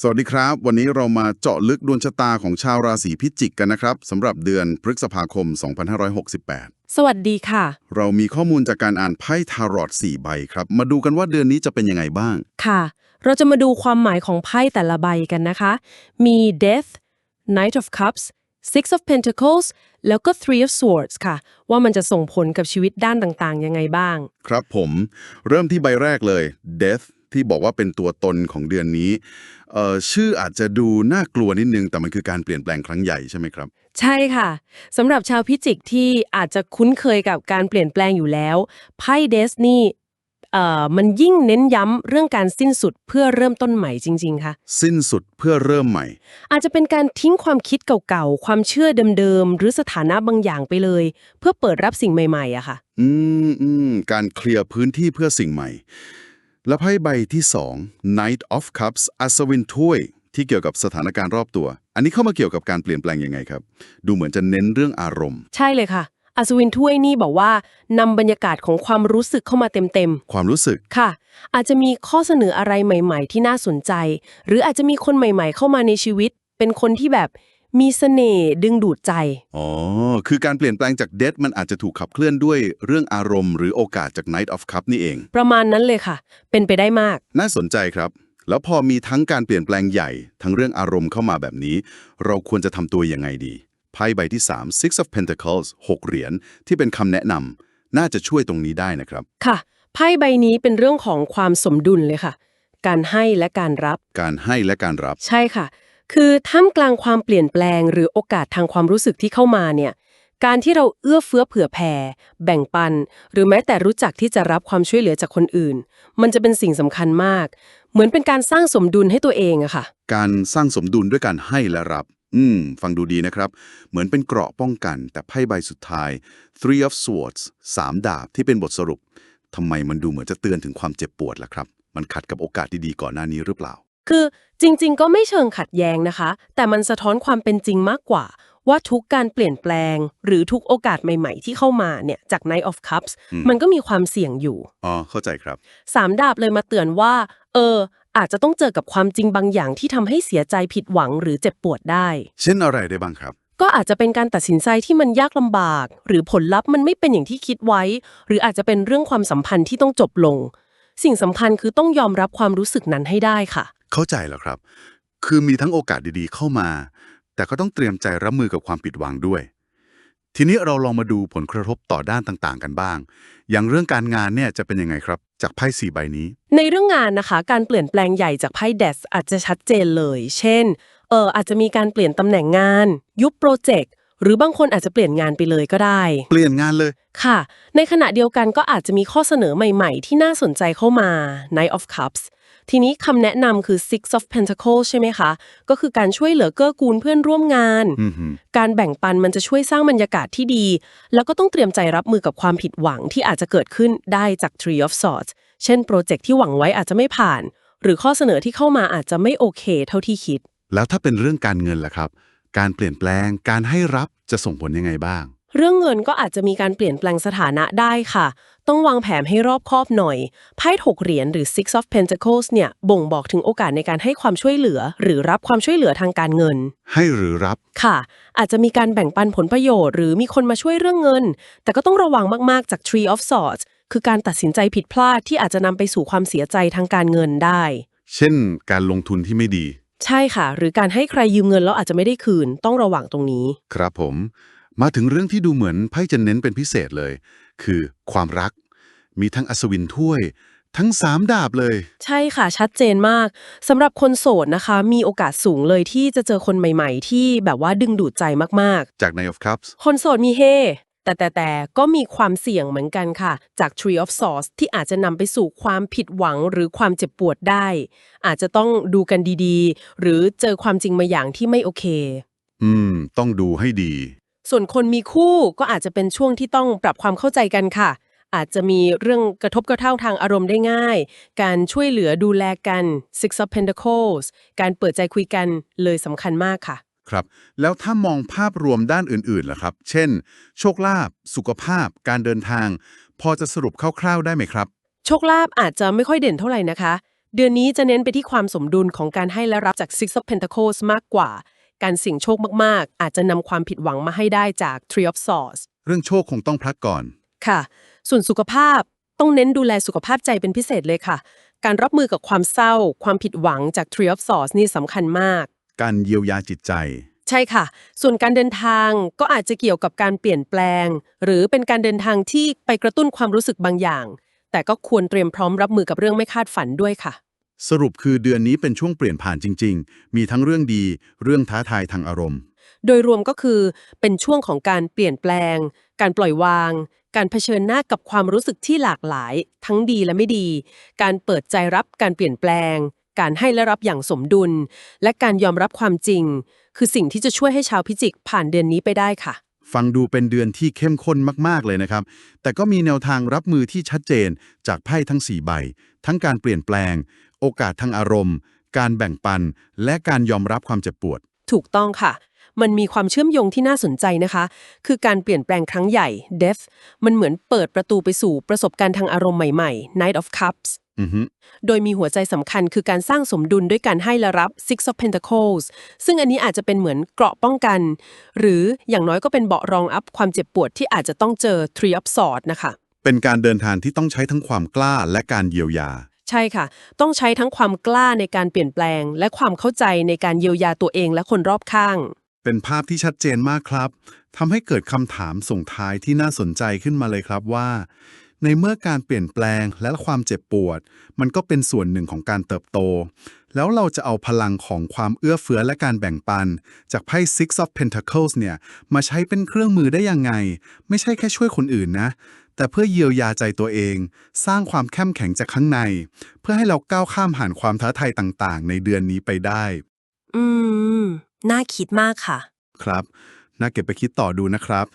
สวัสดีครับ วันนี้เรามาเจาะลึกดวงชะตาของชาวราศีพิจิกกันนะครับสำหรับเดือนพฤษภาคม 2568 สวัสดีค่ะ เรามีข้อมูลจากการอ่านไพ่ทารอต4ใบครับ มาดูกันว่าเดือนนี้จะเป็นยังไงบ้าง ค่ะ เราจะมาดูความหมายของไพ่แต่ละใบกันนะคะ มี Death Knight of Cups Six of Pentacles แล้วก็ Three of Swords ค่ะ ว่ามันจะส่งผลกับชีวิตด้านต่างๆยังไงบ้าง ครับผม เริ่มที่ใบแรกเลย Death ที่บอกว่าเป็นตัวตนของเดือนนี้เอ่อชื่ออาจจะดูน่ากลัวนิดนึง แต่มันคือการเปลี่ยนแปลงครั้งใหญ่ใช่ไหมครับ ใช่ค่ะสำหรับชาวพิจิกที่อาจจะคุ้นเคยกับการเปลี่ยนแปลงอยู่แล้วไพ่เดสนี่เอ่อมันยิ่งเน้นย้ำเรื่องการสิ้นสุดเพื่อเริ่มต้นใหม่จริง ๆ ค่ะ สิ้นสุดเพื่อเริ่มใหม่ อาจจะเป็นการทิ้งความคิดเก่าๆ ความเชื่อเดิมๆ หรือสถานะบางอย่างไปเลย เพื่อเปิดรับสิ่งใหม่ๆอะค่ะ อืมอืมการเคลียร์พื้นที่เพื่อสิ่งใหม่ และไพ่ใบที่สอง Knight of Cups อัศวินถ้วย ที่เกี่ยวกับสถานการณ์รอบตัว อันนี้เข้ามาเกี่ยวกับการเปลี่ยนแปลงยังไงครับ ดูเหมือนจะเน้นเรื่องอารมณ์ ใช่เลยค่ะอัศวินถ้วยนี่บอกว่านำบรรยากาศของความรู้สึกเข้ามาเต็มความรู้สึก ๆ ค่ะ อาจจะมีข้อเสนออะไรใหม่ ๆ ที่น่าสนใจ หรืออาจจะมีคนใหม่ ๆ เข้ามาในชีวิต เป็นคนที่แบบ มีเสน่ห์ดึงดูดใจ อ๋อ คือการเปลี่ยนแปลงจากเด d มันอาจจะถูกขับเคลื่อนด้วยเรื่องอารมณ์หรือโอกาสจาก Knight of Cup นี่เอง ประมาณนั้นเลยค่ะ เป็นไปได้มาก น่าสนใจครับ แล้วพอมีทั้งการเปลี่ยนแปลงใหญ่ ทั้งเรื่องอารมณ์เข้ามาแบบนี้ เราควรจะทำตัวยังไงดี ไพ่ใบที่ 3 Six of Pentacles 6 เหรียญที่เป็นคำแนะนำน่าจะช่วยตรงนี้ได้นะครับ ค่ะ ไพ่ใบนี้เป็นเรื่องของความสมดุลเลยค่ะ การให้และการรับ การให้และการรับ ใช่ค่ะ คือท่ามกลางความเปลี่ยนแปลงหรือโอกาสทางความรู้สึกที่เข้ามาเนี่ย การที่เราเอื้อเฟื้อเผื่อแผ่ แบ่งปัน หรือแม้แต่รู้จักที่จะรับความช่วยเหลือจากคนอื่น มันจะเป็นสิ่งสำคัญมาก เหมือนเป็นการสร้างสมดุลให้ตัวเองอะค่ะ การสร้างสมดุลด้วยการให้และรับ อืม ฟังดูดีนะครับ เหมือนเป็นเกราะป้องกัน แต่ไพ่ใบสุดท้าย Three of Swords สามดาบที่เป็นบทสรุปทำไมมันดูเหมือนจะเตือนถึงความเจ็บปวดล่ะครับ มันขัดกับโอกาสดีๆก่อนหน้านี้หรือเปล่า คือจริง ๆ ก็ไม่เชิงขัดแย้งนะคะ แต่มันสะท้อนความเป็นจริงมากกว่า ว่าทุกการเปลี่ยนแปลง หรือทุกโอกาสใหม่ๆ ที่เข้ามาเนี่ยจาก Knight of Cups อืมมันก็มีความเสี่ยงอยู่ อ๋อ เข้าใจครับ สามดาบเลยมาเตือนว่า เออ อาจจะต้องเจอกับความจริงบางอย่างที่ทำให้เสียใจผิดหวังหรือเจ็บปวดได้ เช่นอะไรได้บ้างครับ ก็อาจจะเป็นการตัดสินใจที่มันยากลำบาก หรือผลลัพธ์มันไม่เป็นอย่างที่คิดไว้ หรืออาจจะเป็นเรื่องความสัมพันธ์ที่ต้องจบลง สิ่งสำคัญคือต้องยอมรับความรู้สึกนั้นให้ได้ค่ะ เข้าใจแล้วครับ คือมีทั้งโอกาสดีๆ เข้ามา แต่ก็ต้องเตรียมใจรับมือกับความผิดหวังด้วย ทีนี้เราลองมาดูผลกระทบต่อด้านต่างๆ กันบ้าง อย่างเรื่องการงานเนี่ยจะเป็นยังไงครับ จากไพ่สี่ใบนี้ ในเรื่องงานนะคะ การเปลี่ยนแปลงใหญ่จากไพ่เดสอาจจะชัดเจนเลย เช่น เอออาจจะมีการเปลี่ยนตำแหน่งงาน ยุบโปรเจกต์หรือบางคนอาจจะเปลี่ยนงานไปเลยก็ได้ เปลี่ยนงานเลย ค่ะ ในขณะเดียวกันก็อาจจะมีข้อเสนอใหม่ ๆ ที่น่าสนใจเข้ามา Knight of Cups ทีนี้คำแนะนำคือ Six of Pentacles ใช่ไหมคะ ก็คือการช่วยเหลือเกื้อกูลเพื่อนร่วมงานอือหือการแบ่งปันมันจะช่วยสร้างบรรยากาศที่ดี แล้วก็ต้องเตรียมใจรับมือกับความผิดหวังที่อาจจะเกิดขึ้นได้จาก Tree of Swords เช่นโปรเจกต์ที่หวังไว้อาจจะไม่ผ่าน หรือข้อเสนอที่เข้ามาอาจจะไม่โอเค เท่าที่คิด แล้วถ้าเป็นเรื่องการเงินล่ะครับ การเปลี่ยนแปลง การให้รับจะส่งผลยังไงบ้าง เรื่องเงินก็อาจจะมีการเปลี่ยนแปลงสถานะได้ค่ะ ต้องวางแผนให้รอบคอบหน่อย ไพ่ถกเหรียญหรือ Six of Pentacles เนี่ย บ่งบอกถึงโอกาสในการให้ความช่วยเหลือ หรือรับความช่วยเหลือทางการเงิน ให้หรือรับ ค่ะ อาจจะมีการแบ่งปันผลประโยชน์ หรือมีคนมาช่วยเรื่องเงิน แต่ก็ต้องระวังมากๆจาก Tree of Swords คือการตัดสินใจผิดพลาดที่อาจจะนำไปสู่ความเสียใจทางการเงินได้ เช่น การลงทุนที่ไม่ดี ใช่ค่ะ หรือการให้ใครยืมเงินแล้วอาจจะไม่ได้คืน ต้องระวังตรงนี้ ครับผม มาถึงเรื่องที่ดูเหมือนไพ่จะเน้นเป็นพิเศษเลย คือความรัก มีทั้งอัศวินถ้วย ทั้งสามดาบเลย ใช่ค่ะชัดเจนมากสำหรับคนโสดนะคะ มีโอกาสสูงเลยที่จะเจอคนใหม่ๆ ที่แบบว่าดึงดูดใจมากจาก Knight of Cups ๆ คนโสดมีเฮแต่แต่แต่ก็มีความเสี่ยงเหมือนกันค่ะ จาก Tree of Swords ที่อาจจะนำไปสู่ความผิดหวังหรือความเจ็บปวดได้ อาจจะต้องดูกันดีๆ หรือเจอความจริงมาอย่างที่ไม่โอเค อืม ต้องดูให้ดี ส่วนคนมีคู่ก็อาจจะเป็นช่วงที่ต้องปรับความเข้าใจกันค่ะ อาจจะมีเรื่องกระทบกระเท่าทางอารมณ์ได้ง่าย การช่วยเหลือดูแลกัน Six of Pentacles การเปิดใจคุยกันเลยสำคัญมากค่ะ ครับ แล้วถ้ามองภาพรวมด้านอื่นๆล่ะครับ เช่น โชคลาภสุขภาพ การเดินทาง พอจะสรุปคร่าวๆได้ไหมครับ โชคลาภอาจจะไม่ค่อยเด่นเท่าไหร่นะคะ เดือนนี้จะเน้นไปที่ความสมดุลของการให้และรับจาก Six of Pentacles มากกว่า การเสี่ยงโชคมากๆ อาจจะนำความผิดหวังมาให้ได้จาก Three of Swords เรื่องโชคคงต้องพักก่อน ค่ะ ส่วนสุขภาพต้องเน้นดูแลสุขภาพใจเป็นพิเศษเลยค่ะ การรับมือกับความเศร้า ความผิดหวังจาก Three of Swords นี่สำคัญมาก การเยียวยาจิตใจ ใช่ค่ะ ส่วนการเดินทางก็อาจจะเกี่ยวกับการเปลี่ยนแปลง หรือเป็นการเดินทางที่ไปกระตุ้นความรู้สึกบางอย่าง แต่ก็ควรเตรียมพร้อมรับมือกับเรื่องไม่คาดฝันด้วยค่ะ สรุปคือเดือนนี้เป็นช่วงเปลี่ยนผ่านจริง ๆ มีทั้งเรื่องดี เรื่องท้าทายทางอารมณ์ โดยรวมก็คือเป็นช่วงของการเปลี่ยนแปลง การปล่อยวาง การเผชิญหน้ากับความรู้สึกที่หลากหลาย ทั้งดีและไม่ดี การเปิดใจรับการเปลี่ยนแปลง การให้และรับอย่างสมดุล และการยอมรับความจริง คือสิ่งที่จะช่วยให้ชาวพิจิกผ่านเดือนนี้ไปได้ค่ะ ฟังดูเป็นเดือนที่เข้มข้นมากๆเลยนะครับ แต่ก็มีแนวทางรับมือที่ชัดเจนจากไพ่ทั้ง 4 ใบ ทั้งการเปลี่ยนแปลง โอกาสทางอารมณ์ การแบ่งปัน และการยอมรับความเจ็บปวด ถูกต้องค่ะ มันมีความเชื่อมโยงที่น่าสนใจนะคะ คือการเปลี่ยนแปลงครั้งใหญ่ Death มันเหมือนเปิดประตูไปสู่ประสบการณ์ทางอารมณ์ใหม่ๆ Knight of Cups อือฮึโดยมีหัวใจสำคัญคือการสร้างสมดุลด้วยการให้และรับ Six of Pentacles ซึ่งอันนี้อาจจะเป็นเหมือนเกราะป้องกัน หรืออย่างน้อยก็เป็นเบาะรองอัพความเจ็บปวดที่อาจจะต้องเจอ Three of Swords นะคะ เป็นการเดินทางที่ต้องใช้ทั้งความกล้าและการเยียวยา ใช่ค่ะ ต้องใช้ทั้งความกล้าในการเปลี่ยนแปลง และความเข้าใจในการเยียวยาตัวเองและคนรอบข้าง เป็นภาพที่ชัดเจนมากครับทำให้เกิดคำถามส่งท้ายที่น่าสนใจขึ้นมาเลยครับว่า ในเมื่อการเปลี่ยนแปลงและความเจ็บปวด มันก็เป็นส่วนหนึ่งของการเติบโต แล้วเราจะเอาพลังของความเอื้อเฟื้อและการแบ่งปัน จากไพ่ Six of Pentacles เนี่ยมาใช้เป็นเครื่องมือได้ยังไง ไม่ใช่แค่ช่วยคนอื่นนะ แต่เพื่อเยียวยาใจตัวเอง สร้างความเข้มแข็งจากข้างใน เพื่อให้เราก้าวข้ามผ่านความท้าทายต่างๆ ในเดือนนี้ไปได้ อืม น่าคิดมากค่ะ ครับ น่าเก็บไปคิดต่อดูนะครับ